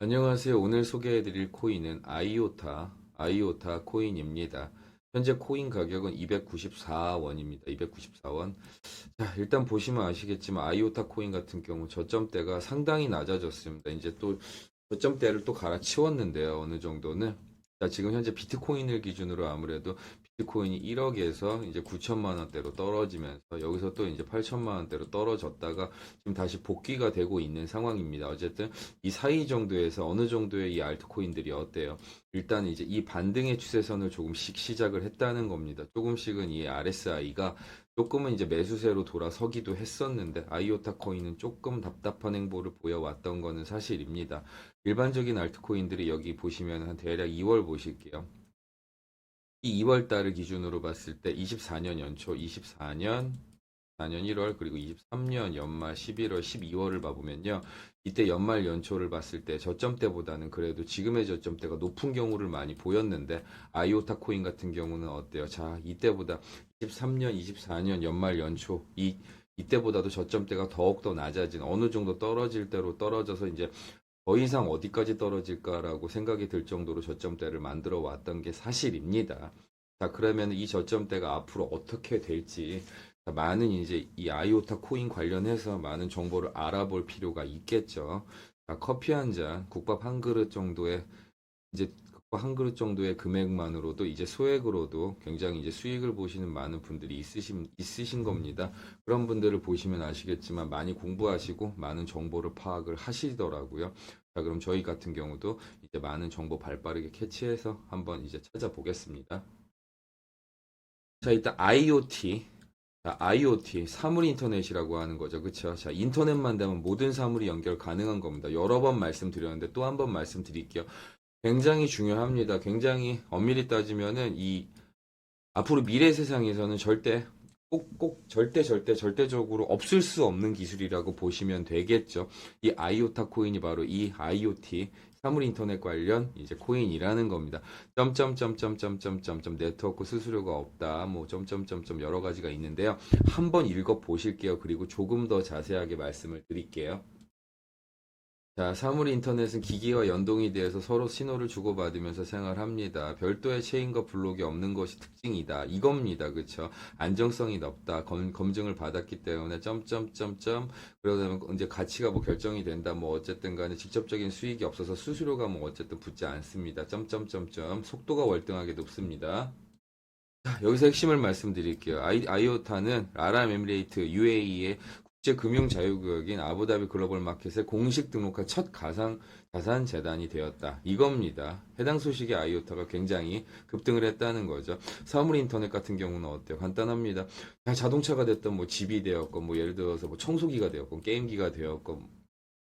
안녕하세요. 오늘 소개해드릴 코인은 아이오타, 아이오타 코인입니다. 현재 코인 가격은 294원입니다. 294원. 자, 일단 보시면 아시겠지만 아이오타 코인 같은 경우 저점대가 상당히 낮아졌습니다. 이제 또 저점대를 또 갈아치웠는데요. 어느 정도는. 자, 지금 현재 비트코인을 기준으로 아무래도 비트코인이 1억에서 이제 9천만 원대로 떨어지면서 여기서 또 이제 8천만 원대로 떨어졌다가 지금 다시 복귀가 되고 있는 상황입니다. 어쨌든 이 사이 정도에서 어느 정도의 이 알트코인들이 어때요? 일단 이제 이 반등의 추세선을 조금씩 시작을 했다는 겁니다. 조금씩은 이 RSI가 조금은 이제 매수세로 돌아서기도 했었는데 아이오타 코인은 조금 답답한 행보를 보여왔던 거는 사실입니다. 일반적인 알트코인들이 여기 보시면 한 대략 2월 보실게요. 이 2월 달을 기준으로 봤을 때 24년 연초, 24년 4년 1월 그리고 23년 연말 11월 12월을 봐보면요. 이때 연말 연초를 봤을 때 저점대보다는 그래도 지금의 저점대가 높은 경우를 많이 보였는데 아이오타 코인 같은 경우는 어때요? 자 이때보다 23년 24년 연말 연초 이 이때보다도 저점대가 더욱더 낮아진 어느 정도 떨어질 대로 떨어져서 이제 더 이상 어디까지 떨어질까라고 생각이 들 정도로 저점대를 만들어 왔던 게 사실입니다. 자, 그러면 이 저점대가 앞으로 어떻게 될지 많은 이제 이 아이오타 코인 관련해서 많은 정보를 알아볼 필요가 있겠죠. 자, 커피 한 잔, 국밥 한 그릇 정도의 이제 한 그릇 정도의 금액만으로도 이제 소액으로도 굉장히 이제 수익을 보시는 많은 분들이 있으신 있으신 겁니다. 그런 분들을 보시면 아시겠지만 많이 공부하시고 많은 정보를 파악을 하시더라고요. 자, 그럼 저희 같은 경우도 이제 많은 정보 발 빠르게 캐치해서 한번 이제 찾아보겠습니다. 자, 일단 IoT. 자, IoT, 사물 인터넷이라고 하는 거죠. 그쵸? 자, 인터넷만 되면 모든 사물이 연결 가능한 겁니다. 여러 번 말씀드렸는데 또 한 번 말씀드릴게요. 굉장히 중요합니다. 굉장히 엄밀히 따지면은 이 앞으로 미래 세상에서는 절대 꼭, 꼭, 절대, 절대, 절대적으로 없을 수 없는 기술이라고 보시면 되겠죠. 이 아이오타 코인이 바로 이 IoT, 사물 인터넷 관련 이제 코인이라는 겁니다. 점점점점점점점 네트워크 수수료가 없다. 뭐 점점점점 여러 가지가 있는데요. 한번 읽어 보실게요. 그리고 조금 더 자세하게 말씀을 드릴게요. 자, 사물 인터넷은 기기와 연동이 되어서 서로 신호를 주고받으면서 생활합니다. 별도의 체인과 블록이 없는 것이 특징이다. 이겁니다. 그쵸? 안정성이 높다. 검, 검증을 받았기 때문에 점점점점 그러다 보면 이제 가치가 뭐 결정이 된다. 뭐 어쨌든 간에 직접적인 수익이 없어서 수수료가 뭐 어쨌든 붙지 않습니다. 점점점점 속도가 월등하게 높습니다. 자, 여기서 핵심을 말씀드릴게요. 아이, 아이 오타는 아랍에미레이트 UAE의 국제 금융 자유구역인 아부다비 글로벌 마켓에 공식 등록한 첫 가상 자산 재단이 되었다. 이겁니다. 해당 소식에 아이오타가 굉장히 급등을 했다는 거죠. 사물 인터넷 같은 경우는 어때요? 간단합니다. 자, 자동차가 됐던 뭐 집이 되었건 뭐 예를 들어서 뭐 청소기가 되었건 게임기가 되었건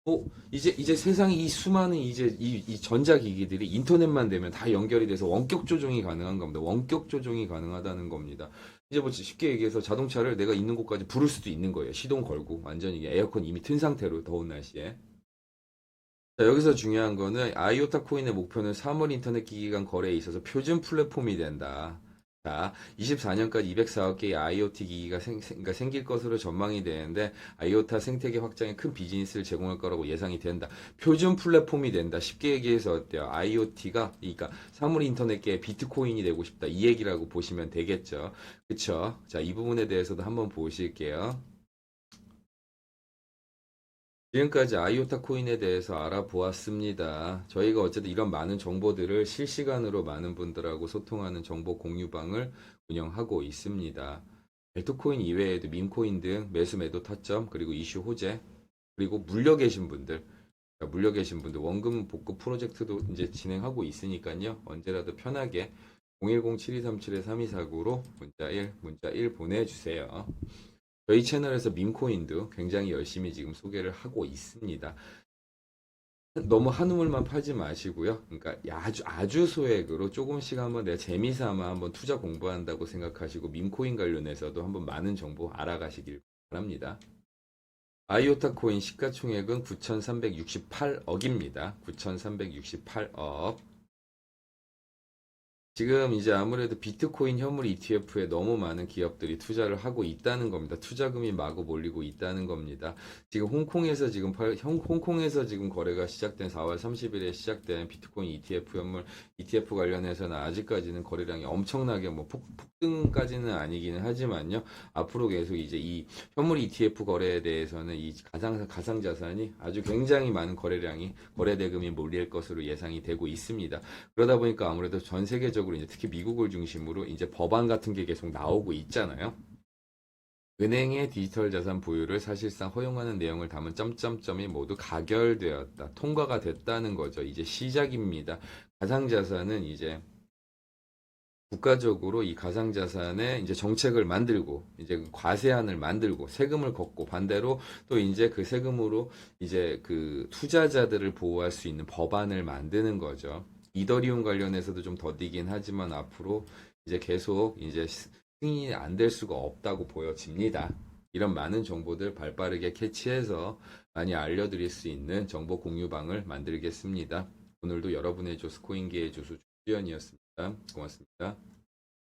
뭐 이제 이제 세상에 이 수많은 이제 이, 이 전자기기들이 인터넷만 되면 다 연결이 돼서 원격 조종이 가능한 겁니다. 원격 조종이 가능하다는 겁니다. 이제 뭐 쉽게 얘기해서 자동차를 내가 있는 곳까지 부를 수도 있는 거예요. 시동 걸고 완전히 에어컨 이미 튼 상태로 더운 날씨에. 자, 여기서 중요한 거는 아이오타 코인의 목표는 사물 인터넷 기기 간 거래에 있어서 표준 플랫폼이 된다. 자, 24년까지 204억 개의 IoT 기기가 생, 그러니까 생길 것으로 전망이 되는데 아이오타 생태계 확장에 큰 비즈니스를 제공할 거라고 예상이 된다. 표준 플랫폼이 된다. 쉽게 얘기해서 어때요? IoT가 그러니까 사물 인터넷계의 비트코인이 되고 싶다. 이 얘기라고 보시면 되겠죠. 그쵸? 자, 이 부분에 대해서도 한번 보실게요. 지금까지 아이오타 코인에 대해서 알아보았습니다. 저희가 어쨌든 이런 많은 정보들을 실시간으로 많은 분들하고 소통하는 정보 공유방을 운영하고 있습니다. 벨트코인 이외에도 밈코인 등 매수 매도 타점 그리고 이슈 호재 그리고 물려 계신 분들 물려 계신 분들 원금 복구 프로젝트도 이제 진행하고 있으니까요. 언제라도 편하게 010-7237-3249로 문자 1, 문자 1 보내주세요. 저희 채널에서 밈코인도 굉장히 열심히 지금 소개를 하고 있습니다. 너무 한우물만 팔지 마시고요. 그러니까 아주 아주 소액으로 조금씩 한번 내 재미삼아 한번 투자 공부한다고 생각하시고 밈코인 관련해서도 한번 많은 정보 알아가시길 바랍니다. 아이오타 코인 시가총액은 9,368억입니다. 9,368억. 지금 이제 아무래도 비트코인 현물 ETF에 너무 많은 기업들이 투자를 하고 있다는 겁니다. 투자금이 마구 몰리고 있다는 겁니다. 지금 홍콩에서 지금 홍콩에서 지금 거래가 시작된 4월 30일에 시작된 비트코인 ETF 현물 ETF 관련해서는 아직까지는 거래량이 엄청나게 뭐 폭, 폭등까지는 아니기는 하지만요. 앞으로 계속 이제 이 현물 ETF 거래에 대해서는 이 가상 가상 자산이 아주 굉장히 많은 거래량이 거래 대금이 몰릴 것으로 예상이 되고 있습니다. 그러다 보니까 아무래도 전 세계 적으로 이제 특히 미국을 중심으로 이제 법안 같은 게 계속 나오고 있잖아요. 은행의 디지털 자산 보유를 사실상 허용하는 내용을 담은 점점점이 모두 가결되었다. 통과가 됐다는 거죠. 이제 시작입니다. 가상 자산은 이제 국가적으로 이 가상 자산의 이제 정책을 만들고 이제 과세안을 만들고 세금을 걷고 반대로 또 이제 그 세금으로 이제 그 투자자들을 보호할 수 있는 법안을 만드는 거죠. 이더리움 관련해서도 좀 더디긴 하지만 앞으로 이제 계속 이제 승인이 안 될 수가 없다고 보여집니다. 이런 많은 정보들 발빠르게 캐치해서 많이 알려드릴 수 있는 정보 공유방을 만들겠습니다. 오늘도 여러분의 조스코인계의 조수 주연이었습니다. 고맙습니다.